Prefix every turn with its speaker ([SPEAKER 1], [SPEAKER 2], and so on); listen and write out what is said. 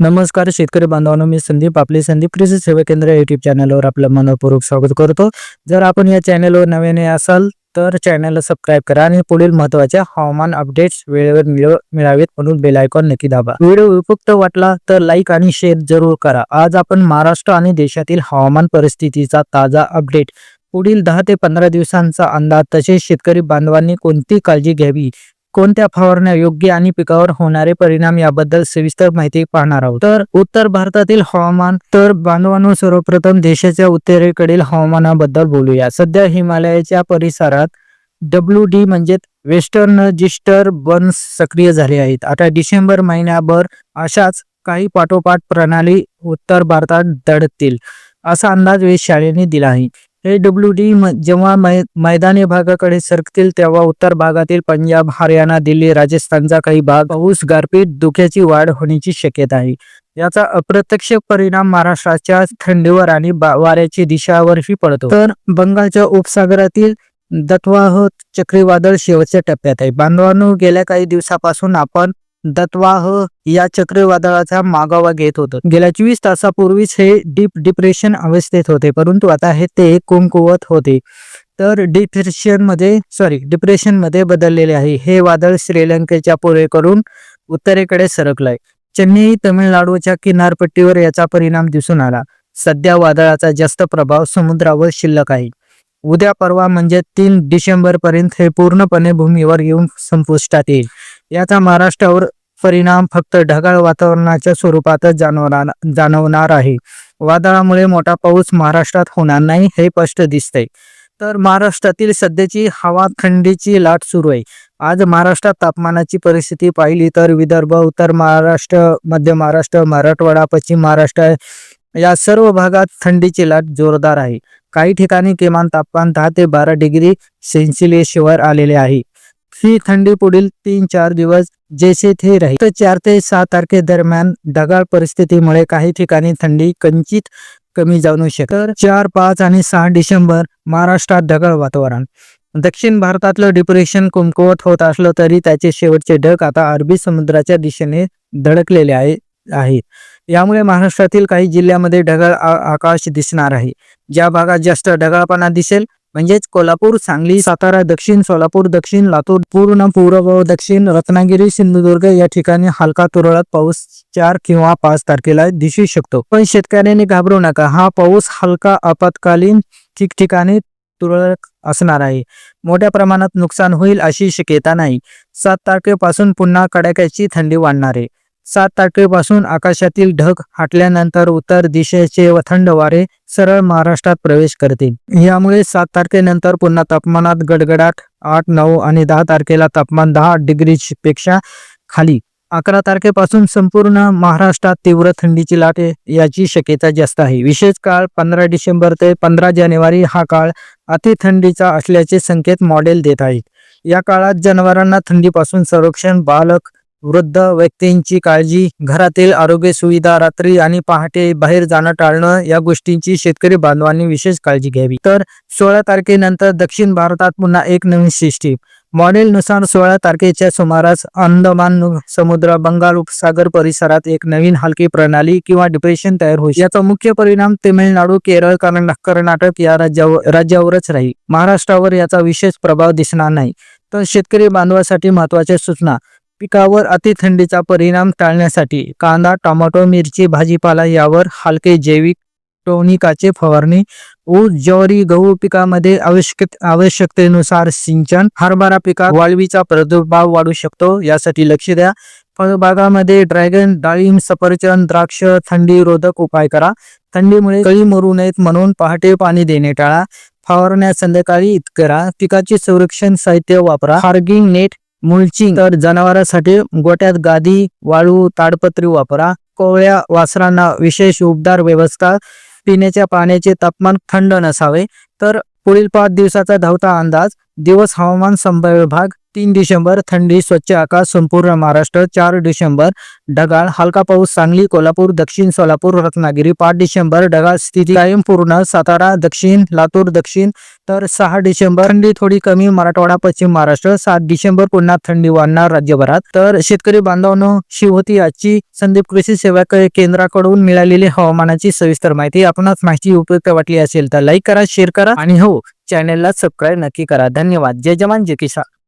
[SPEAKER 1] नमस्कार शेतकरी बांधवांनो मी संदीप आपले संदीप कृषी सेवा केंद्र युट्यूब चॅनलवर आपलं मनपूर्वक स्वागत करतो. जर आपण या चॅनलवर नव्याने असाल तर चॅनलला सबस्क्राईब करा आणि पुढील महत्त्वाच्या हवामान अपडेट्स वेळेवर मिळावेत म्हणून बेल आयकॉन नक्की दाबा. व्हिडिओ उपयुक्त वाटला तर लाईक आणि शेअर जरूर करा. आज आपण महाराष्ट्र आणि देशातील हवामान परिस्थितीचा ताजा अपडेट पुढील दहा ते पंधरा दिवसांचा अंदाज तसेच शेतकरी बांधवांनी कोणती काळजी घ्यावी कोणत्या फवारण्या योग्य आणि पिकावर होणारे परिणाम याबद्दल सविस्तर माहिती पाहणार आहोत. तर उत्तर भारतातील हवामान तर बांधवांनो सर्वप्रथम देशाच्या उत्तरेकडील हवामानाबद्दल बोलूया. सध्या हिमालयाच्या परिसरात डब्ल्यू डी म्हणजे वेस्टर्न जिस्टर बन्स सक्रिय झाले आहेत. आता डिसेंबर महिन्याभर अशाच काही पाठोपाठ प्रणाली उत्तर भारतात दडतील असा अंदाज वेधशाळेने दिला आहे. हे डब्ल्यू डी जेव्हा मै मैदानी भागाकडे सरकतील तेव्हा उत्तर भागातील पंजाब हरियाणा दिल्ली राजस्थानचा काही भाग पाऊस गारपीट धुक्याची वाढ होण्याची शक्यता आहे. याचा अप्रत्यक्ष परिणाम महाराष्ट्राच्या थंडीवर आणि वाऱ्याची दिशावरही पडतो. तर बंगालच्या उपसागरातील दत्वाह चक्रीवादळ शेवटच्या टप्प्यात आहे. बांधवांनो गेल्या काही दिवसापासून आपण दत्वाह या चक्रीवादळाचा मागोवा घेत होतं. गेल्या चोवीस तासापूर्वीच हे डीप डिप्रेशन अवस्थेत होते परंतु आता हे ते कुमकुवत होते. तर डिप्रेशनमध्ये सॉरी डिप्रेशनमध्ये बदललेले आहे. हे वादळ श्रीलंकेच्या पूर्वेकडून उत्तरेकडे सरकलंय. चेन्नई तमिळनाडूच्या किनारपट्टीवर याचा परिणाम दिसून आला. सध्या वादळाचा जास्त प्रभाव समुद्रावर शिल्लक आहे. उद्या परवा म्हणजे तीन डिसेंबर पर्यंत हे पूर्णपणे भूमीवर येऊन संपुष्टात येईल याचा महाराष्ट्रावर परिणाम फक्त ढगाळ वातावरणाच्या स्वरूपातच जाणवणार जाणवणार आहे. वादळामुळे मोठा पाऊस महाराष्ट्रात होणार नाही हे स्पष्ट दिसतंय. तर महाराष्ट्रातील सध्याची हवा थंडीची लाट सुरू आहे. आज महाराष्ट्रात तापमानाची परिस्थिती पाहिली तर विदर्भ उत्तर महाराष्ट्र मध्य महाराष्ट्र मराठवाडा पश्चिम महाराष्ट्र या सर्व भागात थंडीची लाट जोरदार आहे. काही ठिकाणी किमान तापमान दहा ते बारा डिग्री सेल्सिअसवर आलेले आहे. ही थंडी पुढील तीन चार दिवस जैसे थे राहील. तर चार ते सहा तारखे दरम्यान ढगाळ परिस्थितीमुळे काही ठिकाणी थंडी कंचित कमी जाणू शकत. चार पाच आणि सहा डिसेंबर महाराष्ट्रात ढगाळ वातावरण. दक्षिण भारतातलं डिप्रेशन कुमकुवत होत असलं तरी त्याचे शेवटचे ढग आता अरबी समुद्राच्या दिशेने धडकलेले आहे. यामुळे महाराष्ट्रातील काही जिल्ह्यामध्ये ढगाळ आ- आकाश दिसणार आहे. ज्या भागात जास्त ढगाळपणा दिसेल म्हणजेच कोल्हापूर सांगली सातारा दक्षिण सोलापूर दक्षिण लातूर पूर्ण पूर्व व दक्षिण रत्नागिरी सिंधुदुर्ग या ठिकाणी हलका तुरळक पाऊस चार किंवा पाच तारखेला दिसू शकतो. पण शेतकऱ्यांनी घाबरू नका हा पाऊस हलका आपत्कालीन ठिकठिकाणी तुरळक असणार आहे. मोठ्या प्रमाणात नुकसान होईल अशी शक्यता नाही. सात तारखेपासून पुन्हा कडाक्याची थंडी वाढणार आहे. सात तारखेपासून आकाशातील ढग हटल्यानंतर उत्तर दिशेचे व थंड वारे सरळ महाराष्ट्रात प्रवेश करतील. यामुळे सात तारखेनंतर पुन्हा तापमानात गडगडाट आठ नऊ आणि दहा तारखेला तापमान दहा डिग्री पेक्षा खाली. अकरा तारखेपासून संपूर्ण महाराष्ट्रात तीव्र थंडीची लाट याची शक्यता जास्त आहे. विशेष काळ पंधरा डिसेंबर ते पंधरा जानेवारी हा काळ अति थंडीचा असल्याचे संकेत मॉडेल देत आहेत. या काळात जनावरांना थंडीपासून संरक्षण बालक वृद्ध व्यक्तींची काळजी घरातील आरोग्य सुविधा रात्री आणि पहाटे बाहेर जाणं टाळणं या गोष्टींची शेतकरी बांधवांनी विशेष काळजी घ्यावी. तर सोळा तारखेनंतर दक्षिण भारतात पुन्हा एक नवीन सिस्टीम. मॉडेलनुसार सोळा तारखेच्या सुमारास अंदमान समुद्र बंगाल उपसागर परिसरात एक नवीन हलकी प्रणाली किंवा डिप्रेशन तयार होईल. याचा मुख्य परिणाम तामिळनाडू केरळ कर्नाटक या राज्यावर राज्यावरच राहील. महाराष्ट्रावर याचा विशेष प्रभाव दिसणार नाही. तर शेतकरी बांधवासाठी महत्त्वाच्या सूचना. पिकावर अति थंडीचा परिणाम टाळण्यासाठी कांदा टोमॅटो मिरची भाजीपाला यावर हलके जैविक टोनिकाचे फवारणी. ऊस ज्वारी गहू पिकामध्ये आवश्यक आवश्यकतेनुसार सिंचन. हरभरा पिकात वाळवीचा प्रादुर्भाव वाढू शकतो यासाठी लक्ष द्या. फळबागामध्ये ड्रॅगन डाळिंब सफरचंद द्राक्ष थंडी रोधक उपाय करा. थंडीमुळे कळी मरू नयेत म्हणून पहाटे पाणी देणे टाळा. फवारण्या संध्याकाळी इत करा. पिकाचे संरक्षण साहित्य वापरा. हार्गिंग नेट मुल्चिंग तर जनावरांसाठी गोट्यात गादी वाळू ताडपत्री वापरा. कोवळ्या वासरांना विशेष उपदार व्यवस्था. पिण्याच्या पाण्याचे तापमान थंड नसावे. तर पुढील पाच दिवसाचा धावता अंदाज. दिवस हवामान संभाव्य भाग. तीन डिसेंबर थंडी स्वच्छ आकाश संपूर्ण महाराष्ट्र चार डिसेंबर ढगाळ हलका पाऊस सांगली कोल्हापूर दक्षिण सोलापूर रत्नागिरी पाच डिसेंबर ढगाळ स्थिती कायमपूर्ण सातारा दक्षिण लातूर दक्षिण तर सहा डिसेंबर थंडी थोडी कमी मराठवाडा पश्चिम महाराष्ट्र सात डिसेंबर पुन्हा थंडी वाढणार राज्यभरात. तर शेतकरी बांधवांनो ही होती आजची संदीप कृषी सेवा केंद्राकडून मिळालेली हवामानाची सविस्तर माहिती आपणास माहिती उपयुक्त वाटली असेल तर लाईक करा शेअर करा आणि हो चॅनलला सबस्क्राईब नक्की करा. धन्यवाद. जय जवान जय किसान.